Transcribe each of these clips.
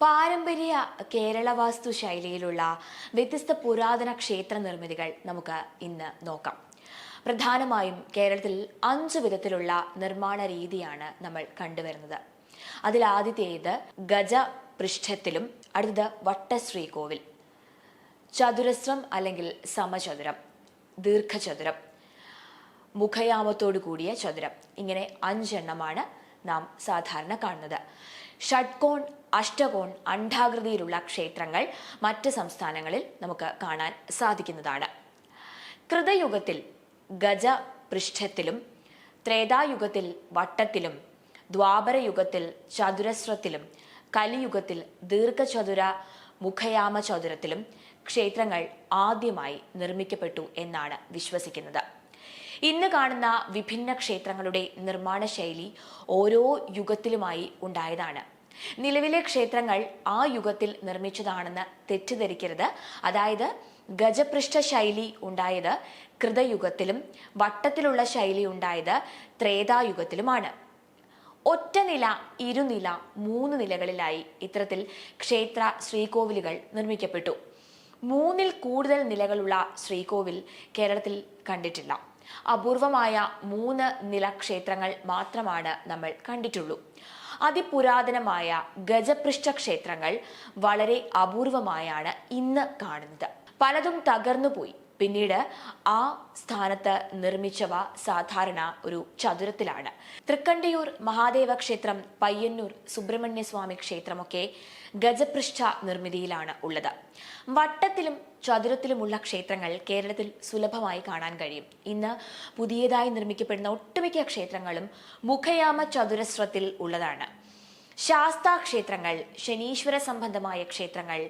പാരമ്പര്യ കേരള വാസ്തു ശൈലിയിലുള്ള വ്യത്യസ്ത പുരാതന ക്ഷേത്ര നിർമ്മിതികൾ നമുക്ക് ഇന്ന് നോക്കാം. പ്രധാനമായും കേരളത്തിൽ അഞ്ച് വിധത്തിലുള്ള നിർമ്മാണ രീതിയാണ് നമ്മൾ കണ്ടുവരുന്നത്. അതിൽ ആദ്യത്തേത് ഗജ പൃഷ്ഠത്തിലും അടുത്തത് വട്ടശ്രീകോവിൽ. ചതുരശ്രം അല്ലെങ്കിൽ സമചതുരം ദീർഘചതുരം മുഖയാമത്തോടു കൂടിയ ചതുരം. ഇങ്ങനെ അഞ്ചെണ്ണമാണ് നാം സാധാരണ കാണുന്നത്. ഷഡ്കോൺ അഷ്ടകോൺ അണ്ഡാകൃതിയിലുള്ള ക്ഷേത്രങ്ങൾ മറ്റ് സംസ്ഥാനങ്ങളിൽ നമുക്ക് കാണാൻ സാധിക്കുന്നതാണ്. കൃതയുഗത്തിൽ ഗജ പൃഷ്ഠത്തിലും ത്രേതായുഗത്തിൽ വട്ടത്തിലും ദ്വാപരയുഗത്തിൽ ചതുരശ്രത്തിലും കലിയുഗത്തിൽ ദീർഘചതുര മുഖയാമ ചതുരത്തിലും ക്ഷേത്രങ്ങൾ ആദ്യമായി നിർമ്മിക്കപ്പെട്ടു എന്നാണ് വിശ്വസിക്കുന്നത്. ഇന്ന് കാണുന്ന വിഭിന്ന ക്ഷേത്രങ്ങളുടെ നിർമ്മാണ ശൈലി ഓരോ യുഗത്തിലുമായി ഉണ്ടായതാണ്. നിലവിലെ ക്ഷേത്രങ്ങൾ ആ യുഗത്തിൽ നിർമ്മിച്ചതാണെന്ന് തെറ്റിദ്ധരിക്കരുത്. അതായത് ഗജപൃഷ്ഠ ശൈലി ഉണ്ടായത് കൃതയുഗത്തിലും വട്ടത്തിലുള്ള ശൈലി ഉണ്ടായത് ത്രേതായുഗത്തിലുമാണ്. ഒറ്റ നില ഇരുനില മൂന്ന് നിലകളിലായി ഇത്തരത്തിൽ ക്ഷേത്ര ശ്രീകോവിലുകൾ നിർമ്മിക്കപ്പെട്ടു. മൂന്നിൽ കൂടുതൽ നിലകളുള്ള ശ്രീകോവിൽ കേരളത്തിൽ കണ്ടിട്ടില്ല. അപൂർവമായ മൂന്ന് നില ക്ഷേത്രങ്ങൾ മാത്രമാണ് നമ്മൾ കണ്ടിട്ടുള്ളൂ. അതിപുരാതനമായ ഗജപൃഷ്ഠ ക്ഷേത്രങ്ങൾ വളരെ അപൂർവമായാണ് ഇന്ന് കാണുന്നത്. പലതും തകർന്നുപോയി. പിന്നീട് ആ സ്ഥാനത്ത് നിർമ്മിച്ചവ സാധാരണ ഒരു ചതുരത്തിലാണ്. തൃക്കണ്ടിയൂർ മഹാദേവ ക്ഷേത്രം പയ്യന്നൂർ സുബ്രഹ്മണ്യസ്വാമി ക്ഷേത്രമൊക്കെ ഗജപൃഷ്ഠ നിർമ്മിതിയിലാണ് ഉള്ളത്. വട്ടത്തിലും ചതുരത്തിലുമുള്ള ക്ഷേത്രങ്ങൾ കേരളത്തിൽ സുലഭമായി കാണാൻ കഴിയും. ഇന്ന് പുതിയതായി നിർമ്മിക്കപ്പെടുന്ന ഒട്ടുമിക്ക ക്ഷേത്രങ്ങളും മുഖയാമ ചതുരശ്രത്തിൽ ഉള്ളതാണ്. ശാസ്താ ക്ഷേത്രങ്ങൾ ശനീശ്വര സംബന്ധമായ ക്ഷേത്രങ്ങൾ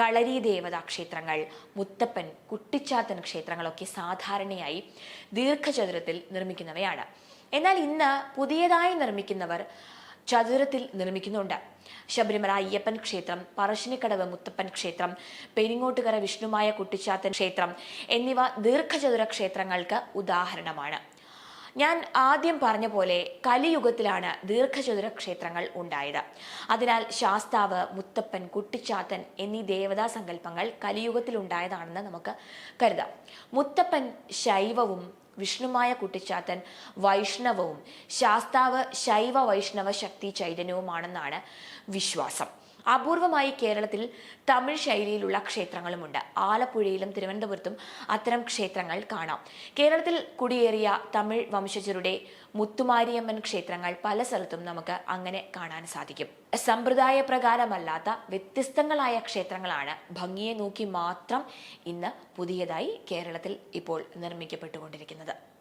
കളരി ദേവതാ ക്ഷേത്രങ്ങൾ മുത്തപ്പൻ കുട്ടിച്ചാത്തൻ ക്ഷേത്രങ്ങളൊക്കെ സാധാരണയായി ദീർഘചതുരത്തിൽ നിർമ്മിക്കുന്നവയാണ്. എന്നാൽ ഇന്ന് പുതിയതായി നിർമ്മിക്കുന്നവർ ചതുരത്തിൽ നിർമ്മിക്കുന്നുണ്ട്. ശബരിമല അയ്യപ്പൻ ക്ഷേത്രം പറശ്ശിനിക്കടവ് മുത്തപ്പൻ ക്ഷേത്രം പെരിങ്ങോട്ടുകര വിഷ്ണുമായ കുട്ടിച്ചാത്തൻ ക്ഷേത്രം എന്നിവ ദീർഘചതുര ക്ഷേത്രങ്ങൾക്ക് ഉദാഹരണമാണ്. ഞാൻ ആദ്യം പറഞ്ഞ പോലെ കലിയുഗത്തിലാണ് ദീർഘചതുര ക്ഷേത്രങ്ങൾ ഉണ്ടായത്. അതിനാൽ ശാസ്താവ് മുത്തപ്പൻ കുട്ടിച്ചാത്തൻ എന്നീ ദേവതാ സങ്കല്പങ്ങൾ കലിയുഗത്തിൽ ഉണ്ടായതാണെന്ന് നമുക്ക് കരുതാം. മുത്തപ്പൻ ശൈവവും വിഷ്ണുമായ കുട്ടിച്ചാത്തൻ വൈഷ്ണവവും ശാസ്താവ് ശൈവ വൈഷ്ണവ ശക്തി ചൈതന്യവുമാണെന്നാണ് വിശ്വാസം. അപൂർവമായി കേരളത്തിൽ തമിഴ് ശൈലിയിലുള്ള ക്ഷേത്രങ്ങളുമുണ്ട്. ആലപ്പുഴയിലും തിരുവനന്തപുരത്തും അത്തരം ക്ഷേത്രങ്ങൾ കാണാം. കേരളത്തിൽ കുടിയേറിയ തമിഴ് വംശജരുടെ മുത്തുമാരിയമ്മൻ ക്ഷേത്രങ്ങൾ പല സ്ഥലത്തും നമുക്ക് അങ്ങനെ കാണാൻ സാധിക്കും. സമ്പ്രദായ പ്രകാരമല്ലാത്ത വ്യത്യസ്തങ്ങളായ ക്ഷേത്രങ്ങളാണ് ഭംഗിയെ നോക്കി മാത്രം ഇന്ന് പുതിയതായി കേരളത്തിൽ ഇപ്പോൾ നിർമ്മിക്കപ്പെട്ടുകൊണ്ടിരിക്കുന്നത്.